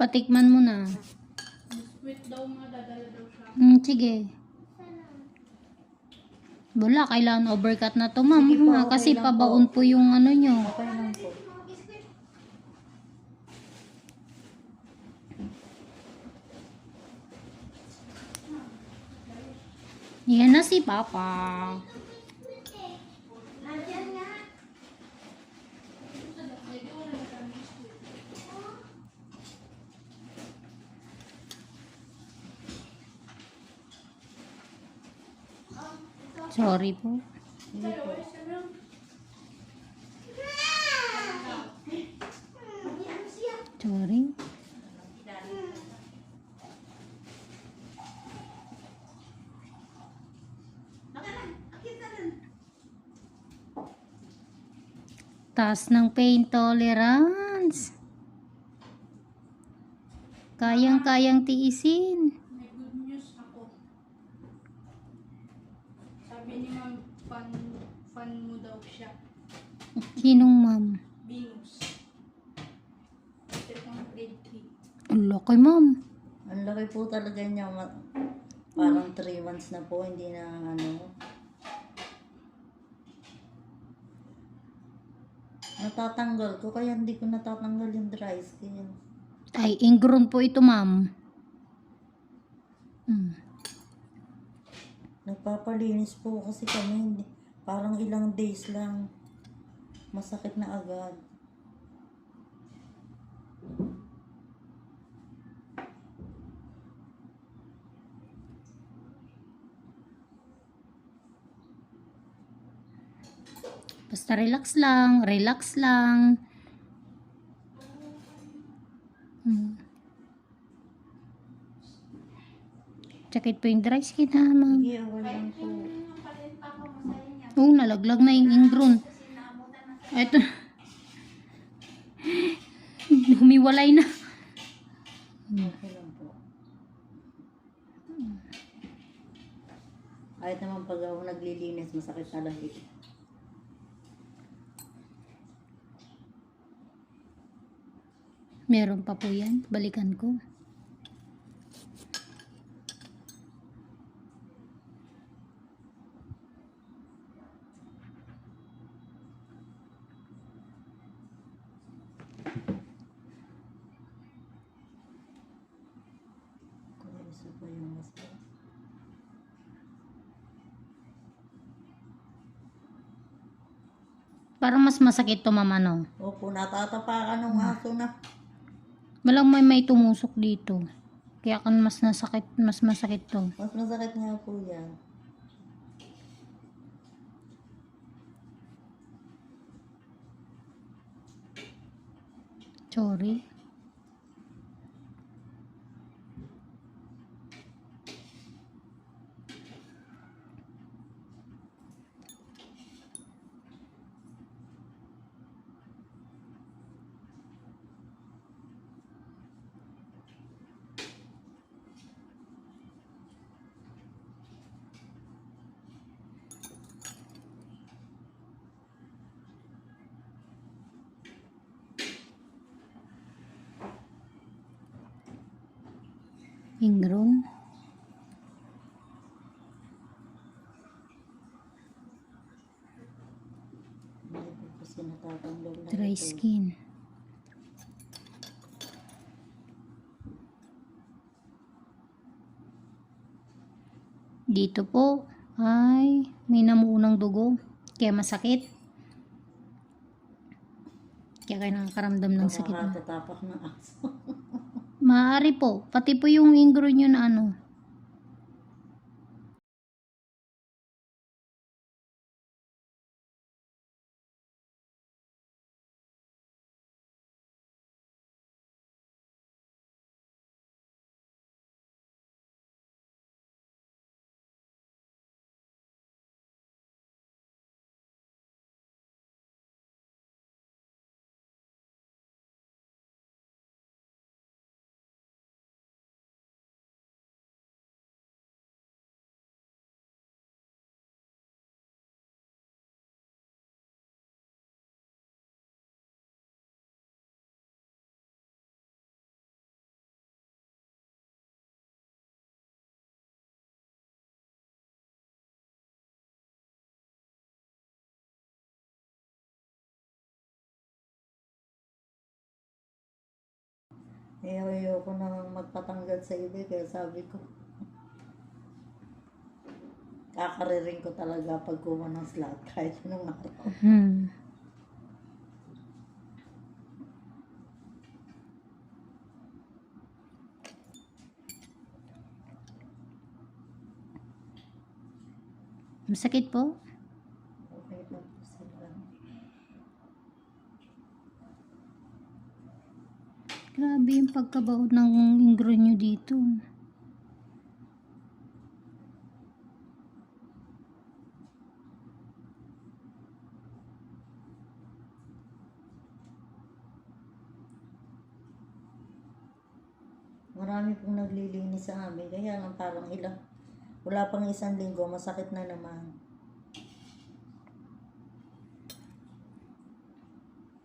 Patikman mo na. Sweet daw nga, dadala daw siya. Hmm, sige. Wala, kailangan overcut na to, ma'am. Sige po, ha? okay Kasi lang pabaon po yung ano nyo. Okay lang po. Yan na si Papa. Sorry po. Sorry. Taas ng pain tolerance. Kayang-kayang tiisin. May good news ako. Sabi ni ma'am, fan, fan mo daw siya. Sinong ma'am? Venus. Ito pang grade 3. Ang laki ma'am. Ang laki po talaga niya. Parang 3 months na po, hindi na ano. Natatanggal ko, kaya hindi ko natatanggal yung dry skin. Ay, ingrown po ito ma'am. Hmm. Nagpapalinis po kasi kami, parang ilang days lang. Masakit na agad. Basta relax lang, relax lang. Hmm. Sakit po yung dry skin ha, ma'am. Sige, okay lang po. Oo, nalaglag na yung ingrown. Ito. Humiwalay na. Okay lang po. Kahit naman pag ako naglilinis, masakit na lahi. Meron pa po yan. Balikan ko. Kaya isa pa yung masakit. Parang mas masakit to, ma'am, ano. Opo, natatapakan ng aso na. Walang may may tumusok dito. Kaya kan mas nasakit, mas masakit to. Mas masakit nga po yan. Sorry. Na Dry skin. Dito po ay may namuunang dugo. Kaya masakit. Kaya kayo nakakaramdam ng sakit na. Nakakatapak ng aso. Maaari po. Pati po yung ingrown nyo na ano. Eh, ayoko na magpatanggal sa iba, kaya sabi ko, kakariring ko talaga pag kuha ng slot kahit anong araw. Hmm. Masakit po? Okay na po sila. Grabe yung pagkabaho ng ingro dito. Marami pong naglilinis sa amin, kaya lang parang ilang, wala pang isang linggo, masakit na naman.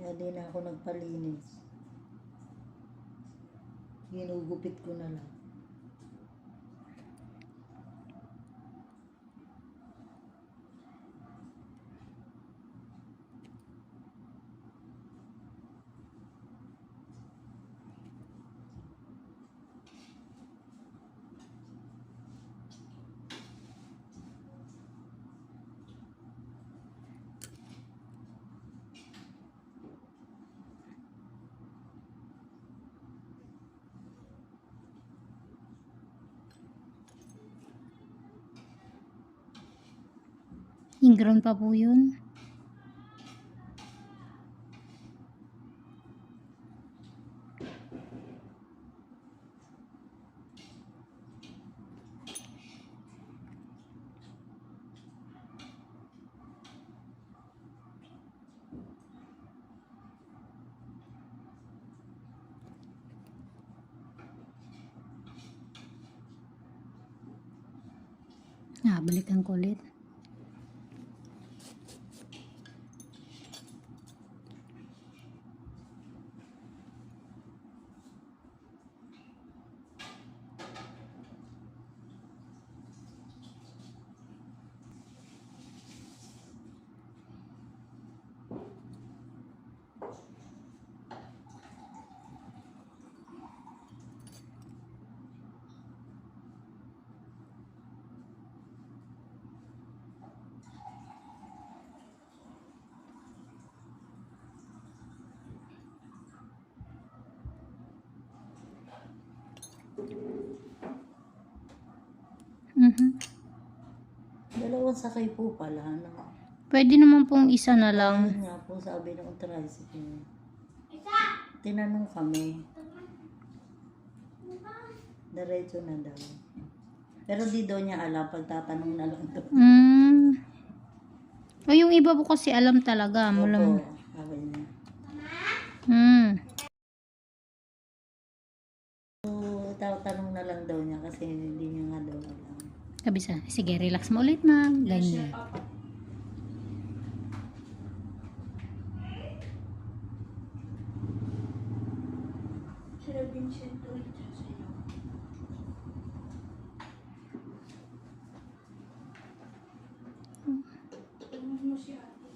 Kaya di na ako nagpalinis. Ginugupit ko na lang. Ingron pa po yun. Ah, balikan ko ulit. Mhm. Dalawang sakay po pala. No? Pwede naman pong isa na lang. Yun nga po sabi ng tricycle. Tinanong kami. Diretso na daw. Pero di daw niya alam, pagtatanong na lang daw. Mm. O yung iba po kasi alam talaga. Mula Opo, sabi niya. Mm. So, tatanong na lang daw niya kasi hindi niya nga daw alam. Kabisa. Sige, relax mo ulit, ma'am. Ganyan. Ulit siya sa'yo. Tingnan mo si ate.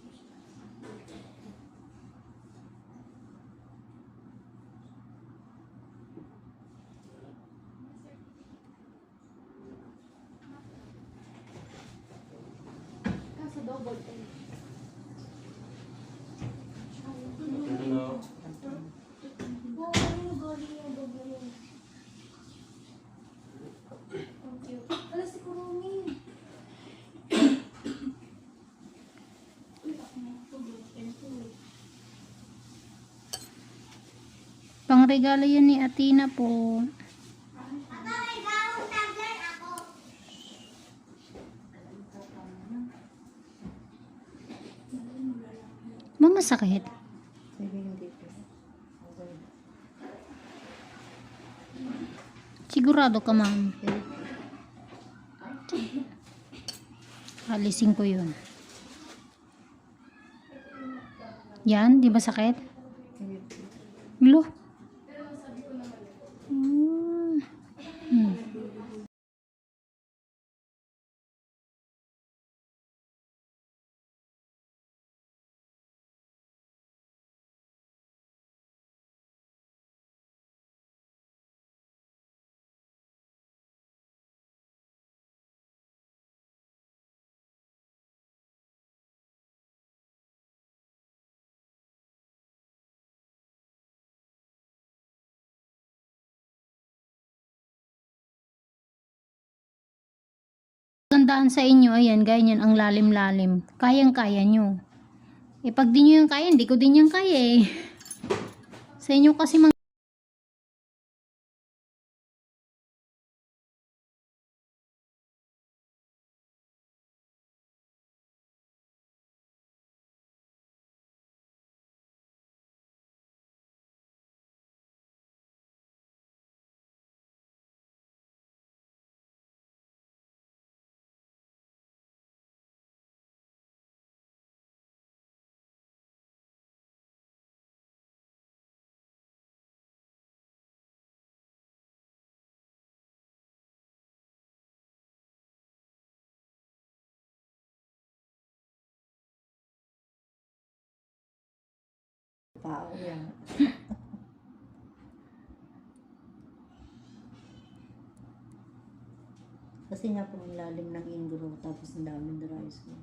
Kasa double A. Oo, ano galing yung double A? Okay. Alas si Kurumi. Uy, ako na ito. Ito eh. Pangregalo yan ni Atina po. Ma'am, masakit. Sabi hindi po. Okay. Sigurado ka, ma'am. Alisin ko yun. Yan, di ba sakit? Lo, kagandahan sa inyo, ayan, ganyan, ang lalim-lalim. Kayang-kaya nyo. Eh, pag di nyo yung kaya, hindi ko din yung kaya eh. Sa inyo kasi mga Pao yan. Kasi nga po ang lalim ng ingro tapos ang daming rice mo.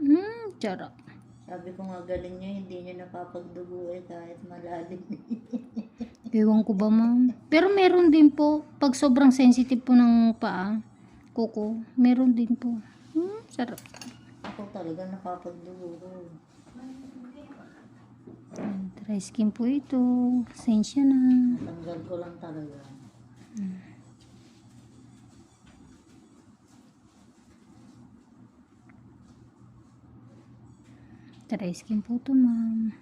Hmm, charot. Sabi ko nga galing niya, hindi niya napapagdugo eh kahit malalim. Ewan ko ba, ma'am? Pero meron din po, pag sobrang sensitive po ng paa, kuko, meron din po. Hmm, sarap. Ako talaga napapagdugo ko. Dry skin po ito. Sensya na. Natanggal ko lang talaga. Dry skin po ito, ma'am.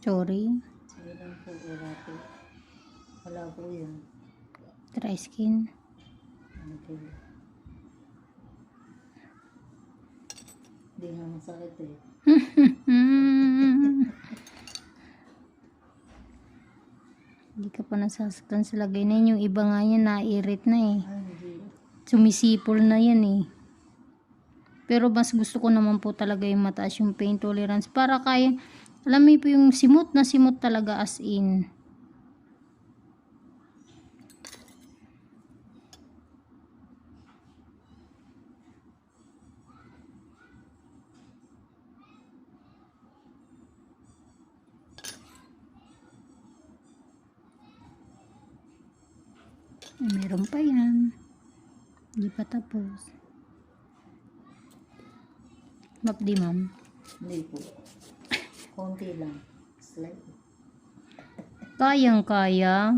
Sorry. Sige lang po, wala po. Wala po yan. Dry skin. Okay. Hindi nga masakit eh. Hindi ka pa nasasaktan sa lagay na yun. Yung iba nga yan, nairit na eh. Sumisipol na yan eh. Pero mas gusto ko naman po talaga yung mataas yung pain tolerance. Para kaya, alam mo po yung simot na simot talaga as in. Meron pa yan. Hindi pa tapos. Map di ma'am. Hindi po. Konti lang. Slight. Kayang kaya.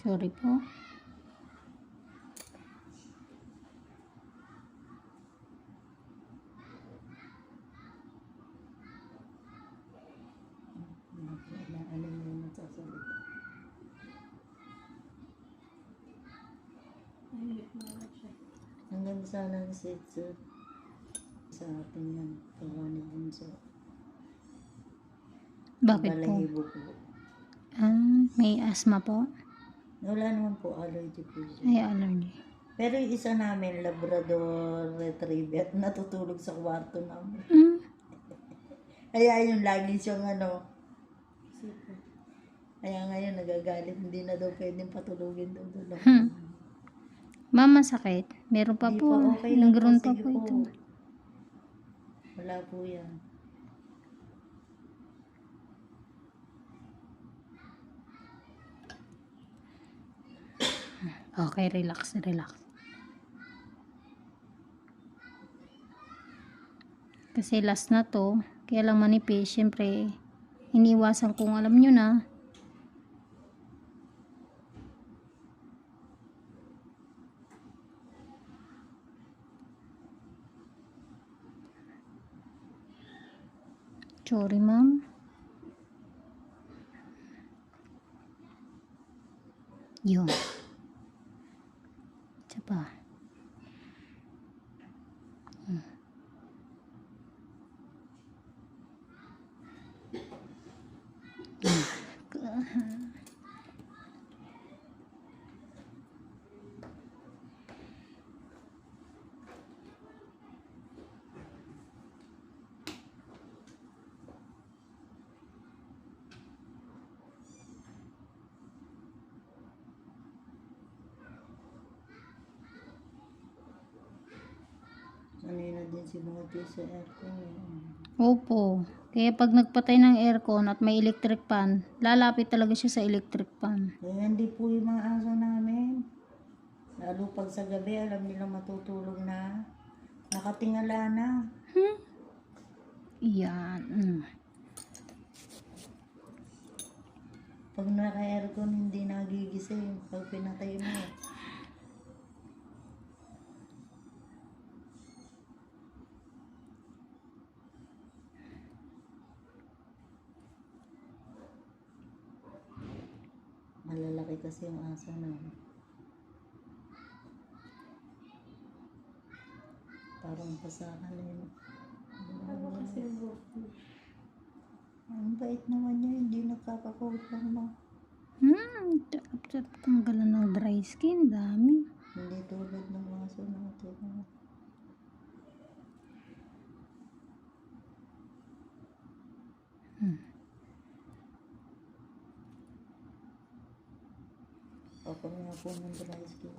Sorry po. Na, ano mo yung nagsasalita. Nahimik na lang siya. Ang ganda sana ng sitso. Sa atin yan. Kawa ni Bunso. Bakit po? Balahibo po. Ah, may asthma po? Wala naman po allergy po siya. Ay, allergy. Pero yung isa namin, Labrador Retriever, natutulog sa kwarto namin. Mm. Kaya yung lagi siyang ano, kaya ngayon nagagalit, hindi na daw pwedeng patulugin daw doon. Hmm. Mama, sakit. Meron pa Hindi po. pa, okay lang po, Nagkaroon pa po po. ito. Wala po yan. Okay, relax, relax. Kasi last na to, kaya lang manipis, syempre, iniwasan kung alam nyo na, Sorry, ma'am. Yun. Isa pa. Hmm. Hmm. Sanay na din si Moti sa aircon. eh. Opo. Kaya pag nagpatay ng aircon at may electric fan, lalapit talaga siya sa electric fan. Kaya hindi po yung mga aso namin. Lalo pag sa gabi, alam nila matutulog na. Nakatingala na. Yan. Mm. Pag naka-aircon, hindi nagigising. Pag pinatay mo. Malalaki kasi yung aso na. Parang pasakan na yun. Ano kasi bro? Ang bait naman niya, hindi nakakakot lang mo. Hmm, sarap tanggalan ng dry skin. Dami. Hindi tulad ng aso natin. Hmm. Ako nga po ng dry skin.